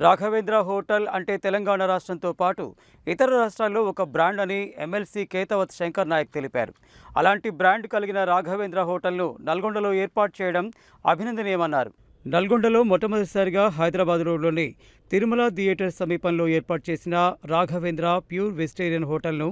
Raghavendra hotel అంటే తెలంగాణ రాష్ట్రంతో పాటు ఇతర రాష్ట్రాల్లో ఒక బ్రాండ్ అని ఎమ్మెల్సీ కేతవత్ శంకర్ నాయక్ తెలిపారు. అలాంటి బ్రాండ్ కలిగిన రాఘవేంద్ర హోటల్ను నల్గొండలో ఏర్పాటు చేయడం అభినందనీయమన్నారు. నల్గొండలో మొట్టమొదటిసారిగా హైదరాబాద్ రోడ్లోని తిరుమల థియేటర్ సమీపంలో ఏర్పాటు చేసిన రాఘవేంద్ర ప్యూర్ వెజిటేరియన్ హోటల్ను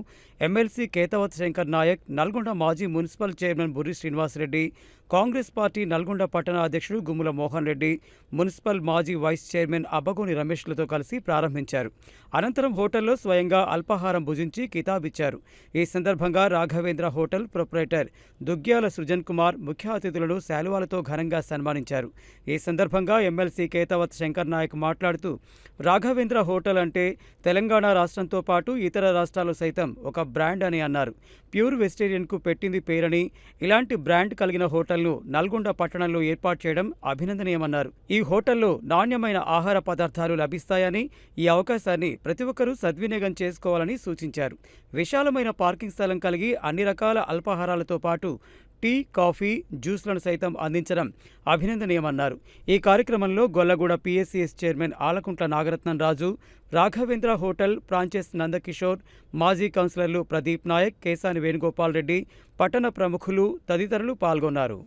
ఎమ్మెల్సీ కేతవత్ శంకర్ నాయక్ నల్గొండ మాజీ municipal chairman Burri Srinivasa Reddy Congress party Nalgonda పట్టణ అధ్యక్షుడు గుమ్ముల మోహన్ రెడ్డి మున్సిపల్ మాజీ వైస్ చైర్మన్ అబ్బగోని రమేష్లతో కలిసి ప్రారంభించారు. అనంతరం హోటల్లో స్వయంగా అల్పాహారం భుజించి కితాబిచ్చారు. ఈ సందర్భంగా రాఘవేంద్ర హోటల్ ప్రొపరేటర్ దుగ్గ్యాల సృజన్ కుమార్ ముఖ్య అతిథులను శాలువాలతో ఘనంగా సన్మానించారు. ఈ సందర్భంగా ఎమ్మెల్సీ కేతవత్ శంకర్ నాయక్ మాట్లాడుతూ రాఘవేంద్ర హోటల్ అంటే తెలంగాణ రాష్ట్రంతో పాటు ఇతర రాష్ట్రాలు సైతం ఒక బ్రాండ్ అని అన్నారు. ప్యూర్ వెజిటేరియన్కు పెట్టింది పేరని ఇలాంటి బ్రాండ్ కలిగిన హోటల్ను నల్గొండ పట్టణంలో ఏర్పాటు చేయడం అభినందనీయమన్నారు. ఈ హోటల్లో నాణ్యమైన ఆహార పదార్థాలు లభిస్తాయని ఈ అవకాశాన్ని ప్రతి ఒక్కరూ సద్వినియోగం చేసుకోవాలని సూచించారు. విశాలమైన పార్కింగ్ స్థలం కలిగి అన్ని రకాల అల్పాహారాలతో పాటు టీ కాఫీ జ్యూస్లను సైతం అందించడం అభినందనీయమన్నారు. ఈ కార్యక్రమంలో Gollaguda PSCS chairman Alakuntla Nagaratnam Raju Raghavendra hotel franchise Nandakishore మాజీ కౌన్సిలర్లు ప్రదీప్ నాయక్ కేసాని వేణుగోపాల్ రెడ్డి పట్టణ ప్రముఖులు తదితరులు పాల్గొన్నారు.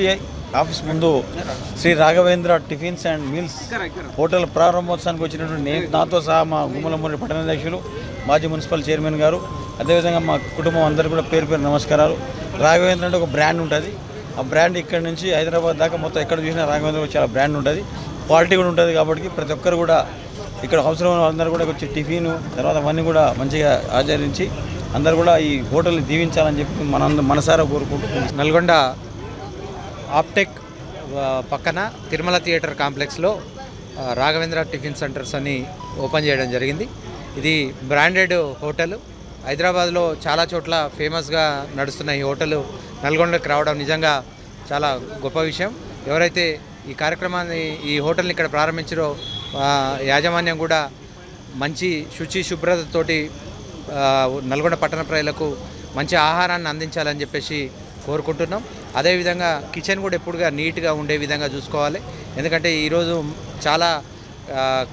ఎస్బీఐ ఆఫీస్ ముందు Shri Raghavendra tiffins and meals hotel ప్రారంభోత్సవానికి వచ్చినటువంటి నేను నాతో సహా మా గుమ్మలమూరి పట్టణాధ్యక్షులు మాజీ మున్సిపల్ చైర్మన్ గారు అదేవిధంగా మా కుటుంబం అందరు కూడా పేరు పేరు నమస్కారాలు. రాఘవేంద్ర అంటే ఒక బ్రాండ్ ఉంటుంది. ఆ బ్రాండ్ ఇక్కడ నుంచి హైదరాబాద్ దాకా మొత్తం ఎక్కడ చూసినా రాఘవేంద్ర చాలా బ్రాండ్ ఉంటుంది. క్వాలిటీ కూడా ఉంటుంది కాబట్టి ప్రతి ఒక్కరు కూడా ఇక్కడ అవసరమైన వాళ్ళందరూ కూడా వచ్చి టిఫిన్ తర్వాత అవన్నీ కూడా మంచిగా ఆచరించి అందరు కూడా ఈ హోటల్ని దీవించాలని చెప్పి మన మనసారా కోరుకుంటూ నల్గొండ ఆప్టెక్ పక్కన తిరుమల థియేటర్ కాంప్లెక్స్లో రాఘవేంద్ర టిఫిన్ సెంటర్స్ అని ఓపెన్ చేయడం జరిగింది. ఇది బ్రాండెడ్ హోటల్. హైదరాబాద్లో చాలా చోట్ల ఫేమస్గా నడుస్తున్న ఈ హోటల్ నల్గొండకి రావడం నిజంగా చాలా గొప్ప విషయం. ఎవరైతే ఈ కార్యక్రమాన్ని ఈ హోటల్ని ఇక్కడ ప్రారంభించారో యాజమాన్యం కూడా మంచి శుచి శుభ్రతతోటి నల్గొండ పట్టణ ప్రజలకు మంచి ఆహారాన్ని అందించాలని చెప్పేసి కోరుకుంటున్నాం. అదేవిధంగా కిచెన్ కూడా ఎప్పుడుగా నీట్గా ఉండే విధంగా చూసుకోవాలి. ఎందుకంటే ఈరోజు చాలా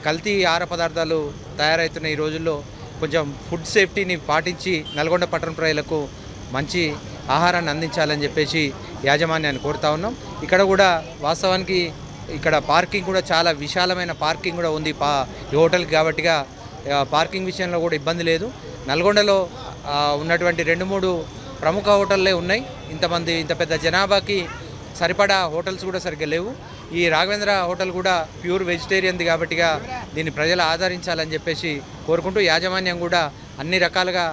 కల్తీ ఆహార పదార్థాలు తయారవుతున్న ఈ రోజుల్లో కొంచెం ఫుడ్ సేఫ్టీని పాటించి నల్గొండ పట్టణ ప్రజలకు మంచి ఆహారాన్ని అందించాలని చెప్పేసి యాజమాన్యాన్ని కోరుతా ఉన్నాం. ఇక్కడ కూడా వాస్తవానికి ఇక్కడ పార్కింగ్ కూడా చాలా విశాలమైన పార్కింగ్ కూడా ఉంది. పా ఈ హోటల్కి కాబట్టిగా పార్కింగ్ విషయంలో కూడా ఇబ్బంది లేదు. నల్గొండలో ఉన్నటువంటి రెండు మూడు ప్రముఖ హోటళ్ళే ఉన్నాయి. ఇంతమంది ఇంత పెద్ద జనాభాకి సరిపడా హోటల్స్ కూడా సరిగ్గా లేవు. ఈ రాఘవేంద్ర హోటల్ కూడా ప్యూర్ వెజిటేరియన్ది కాబట్టిగా దీన్ని ప్రజలు ఆదరించాలని చెప్పేసి కోరుకుంటూ యాజమాన్యం కూడా అన్ని రకాలుగా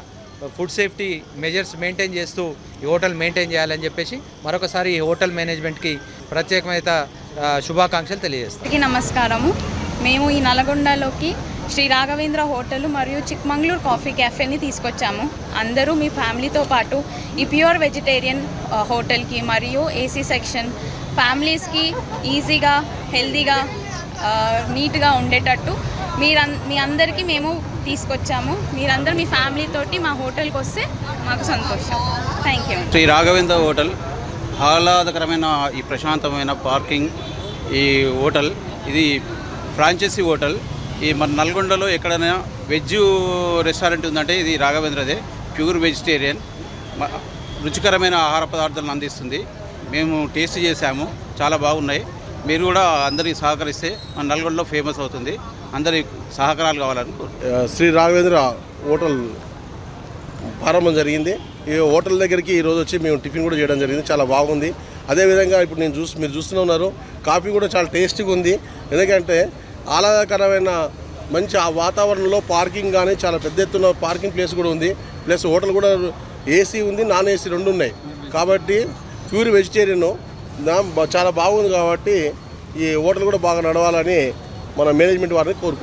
ఫుడ్ సేఫ్టీ మెజర్స్ మెయింటైన్ చేస్తూ ఈ హోటల్ మెయింటైన్ చేయాలని చెప్పేసి మరొకసారి ఈ హోటల్ మేనేజ్మెంట్కి ప్రత్యేకమైన శుభాకాంక్షలు తెలియజేస్తాం. నమస్కారము. మేము ఈ నల్గొండలోకి శ్రీ రాఘవేంద్ర హోటల్ మరియు చిక్మంగళూరు కాఫీ క్యాఫేని తీసుకొచ్చాము. అందరూ మీ ఫ్యామిలీతో పాటు ఈ ప్యూర్ వెజిటేరియన్ హోటల్కి మరియు ఏసీ సెక్షన్ ఫ్యామిలీస్కి ఈజీగా హెల్తీగా నీట్గా ఉండేటట్టు మీరం మీ అందరికీ మేము తీసుకొచ్చాము. మీరందరూ మీ ఫ్యామిలీతోటి మా హోటల్కి వస్తే మాకు సంతోషం. Thank you Shri Raghavendra hotel ఆహ్లాదకరమైన ఈ ప్రశాంతమైన పార్కింగ్ ఈ హోటల్ ఇది ఫ్రాంచైజీ హోటల్. ఈ మన నల్గొండలో ఎక్కడైనా వెజ్ రెస్టారెంట్ ఉందంటే ఇది రాఘవేంద్రదే. Pure vegetarian. రుచికరమైన ఆహార పదార్థాలను అందిస్తుంది. మేము టేస్ట్ చేశాము. చాలా బాగున్నాయి. మీరు కూడా అందరికీ సహకరిస్తే మన నల్గొండలో ఫేమస్ అవుతుంది. అందరి సహకారాలు కావాలని శ్రీ రాఘవేంద్ర హోటల్ ప్రారంభం జరిగింది. ఈ హోటల్ దగ్గరికి ఈరోజు వచ్చి మేము టిఫిన్ కూడా చేయడం జరిగింది. చాలా బాగుంది. అదేవిధంగా ఇప్పుడు నేను చూసి మీరు చూస్తూనే ఉన్నారు. కాఫీ కూడా చాలా టేస్టీగా ఉంది. ఎందుకంటే ఆహ్లాదకరమైన మంచి ఆ వాతావరణంలో పార్కింగ్ కానీ చాలా పెద్ద ఎత్తున పార్కింగ్ ప్లేస్ కూడా ఉంది. ప్లస్ హోటల్ కూడా ఏసీ ఉంది నాన్ ఏసీ రెండు ఉన్నాయి. కాబట్టి ప్యూర్ వెజిటేరియన్ చాలా బాగుంది కాబట్టి ఈ హోటల్ కూడా బాగా నడవాలని మన మేనేజ్మెంట్ వారిని కోరుకుంటున్నాం.